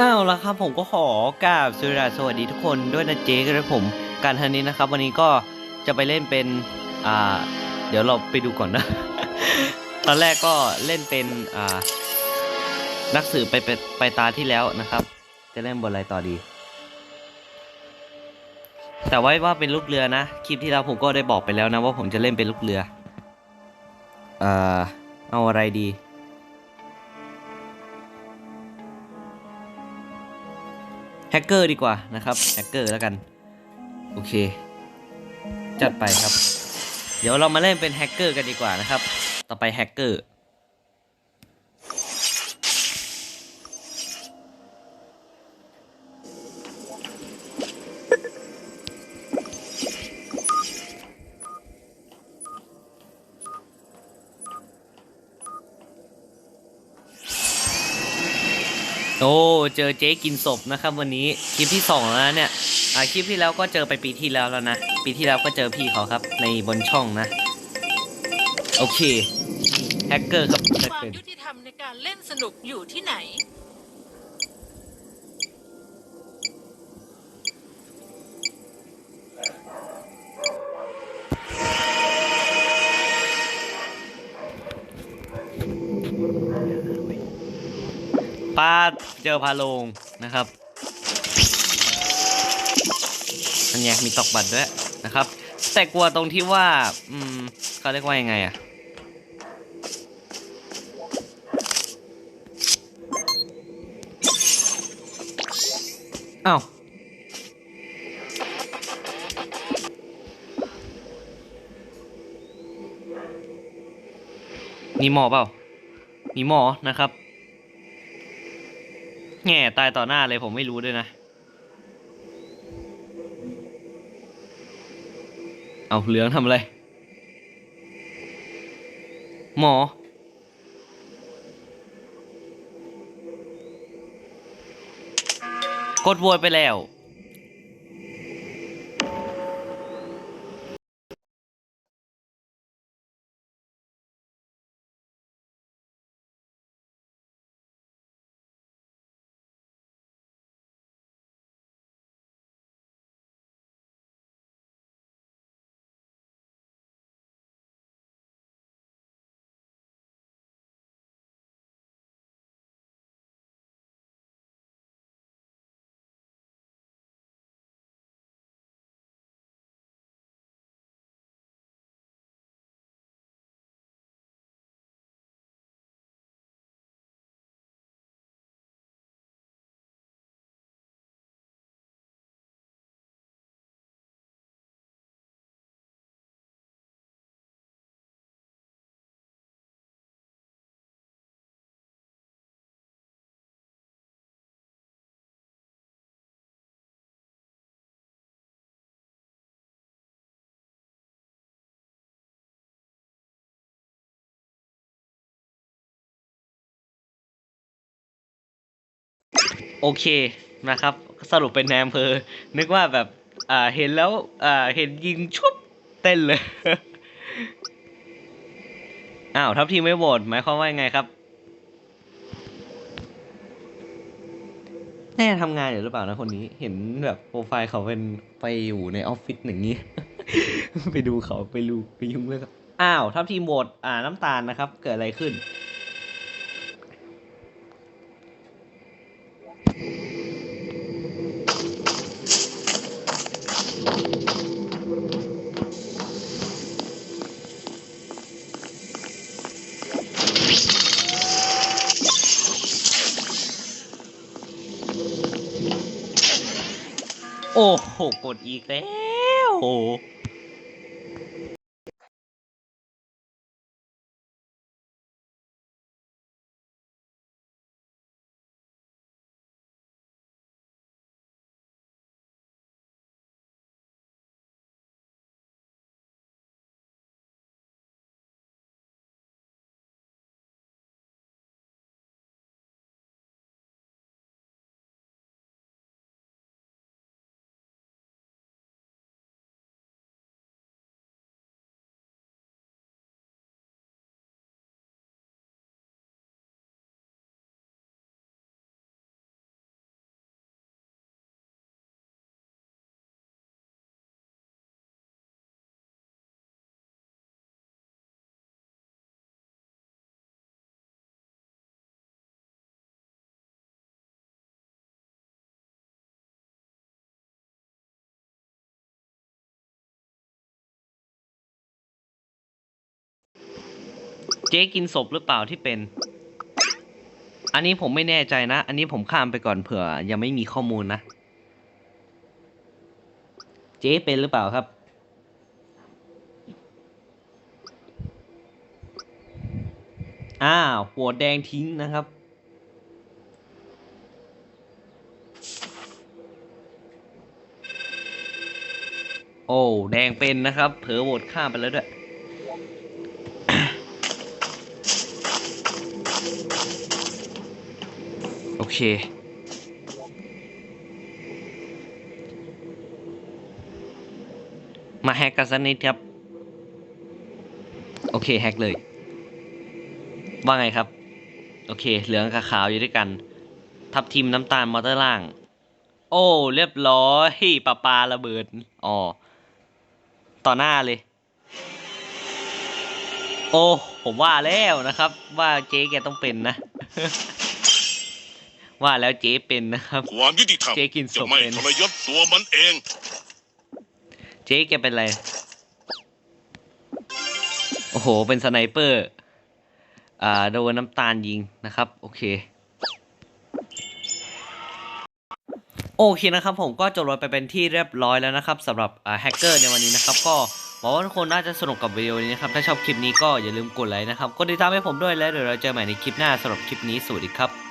อ้าวแล้วครับผมก็ขอกราบสวัสดีสวัสดีทุกคนด้วยนะเจ๊กันผม การทันนี้นะครับ วันนี้ก็จะไปเล่นเป็นอ่าเดี๋ยวเราไปดูก่อนนะ ตอนแรกก็เล่นเป็นอ่านักสืบไปไปไปตาที่แล้วนะครับ จะเล่นบนอะไรต่อดี แต่ไว้ว่าเป็นลูกเรือนะคลิปที่แล้วผมก็ได้บอกไปแล้วนะว่าผมจะเล่นเป็นลูกเรือ เอ่อเอาอะไรดี แฮกเกอร์ดีกว่านะครับแฮกเกอร์แล้วกัน โอเค จัดไปครับ เดี๋ยวเรามาเล่นเป็นแฮกเกอร์กันดีกว่านะครับ ต่อไปแฮกเกอร์ โอ้เจอเจ๊กินศพนะครับวันนี้คลิปที่สองแล้วเนี่ยอ่าคลิปที่แล้วก็เจอไปปีที่แล้วแล้วนะปีที่แล้วก็เจอพี่เขาครับ ในบนช่องนะ โอเคแฮกเกอร์ครับความยุติธรรมในการเล่นสนุกอยู่ที่ไหน ปาดเจอพาโลงนะครับอันนี้มีตอกบัตรด้วยนะครับ แต่กลัวตรงที่ว่า อืมเขาเรียกว่ายังไงอะอ้าวมีหมอเปล่า มีหมอนะครับ แง่ตายต่อหน้าเลยผมไม่รู้ด้วยนะ เอาเหลืองทำอะไร หมอ กดโวยไปแล้ว โอเคนะครับ สรุปเป็นแนมเพอนึกว่าแบบอ่าเห็นแล้วอ่าเห็นยิงชุบเต้นเลย อ้าวทัพทีมไม่โหวตหมายความว่ายังไงครับแน่ทำงานอยู่หรือเปล่านะคนนี้ เห็นแบบโปรไฟล์เขาเป็นไปอยู่ในออฟฟิศอย่างนี้ ไปดูเขาไปดูไปยุ่งเรื่องเขาอ้าวทัพทีมโหวตอ่าน้ำตาลนะครับ เกิดอะไรขึ้น โอ้โห กดอีกแล้ว เจ๊กินศพหรือเปล่าที่เป็น อันนี้ผมไม่แน่ใจนะ อันนี้ผมข้ามไปก่อนเผื่อ ยังไม่มีข้อมูลนะ เจ๊เป็นหรือเปล่าครับ อ้าวหัวแดงทิ้งนะครับโอ้ แดงเป็นนะครับ เผลอโหวตข้ามไปแล้วด้วย เค มาแฮกกันสักนิดครับ โอเคแฮกเลย ว่าไงครับ โอเค เหลืองกับขาวอยู่ด้วยกัน ทับทีมน้ำตาลมอเตอร์ล่าง โอ้ เรียบร้อยปลาปลาระเบิด อ๋อ ต่อหน้าเลย โอ้ ผมว่าแล้วนะครับ ว่าเจ๊แกต้องเป็นนะ ว่าแล้วเจ๊เป็นนะครับ ความยุติธรรมเจ๊กินศพจะไม่เป็น ทรยศตัวมันเอง เจ๊แกเป็นไร โอ้โห เป็นสไนเปอร์ อ่า โดนน้ำตาลยิงนะครับ โอเค โอเคนะครับผมก็จบลงไปเป็นที่เรียบร้อยแล้วนะครับสำหรับอ่าแฮกเกอร์ในวันนี้นะครับ ก็หวังว่าทุกคนน่าจะสนุกกับวิดีโอนี้นะครับ ถ้าชอบคลิปนี้ก็อย่าลืมกดไลค์นะครับ กดติดตามให้ผมด้วยแล้วเดี๋ยวเราเจอใหม่ในคลิปหน้าสำหรับคลิปนี้สวัสดีครับ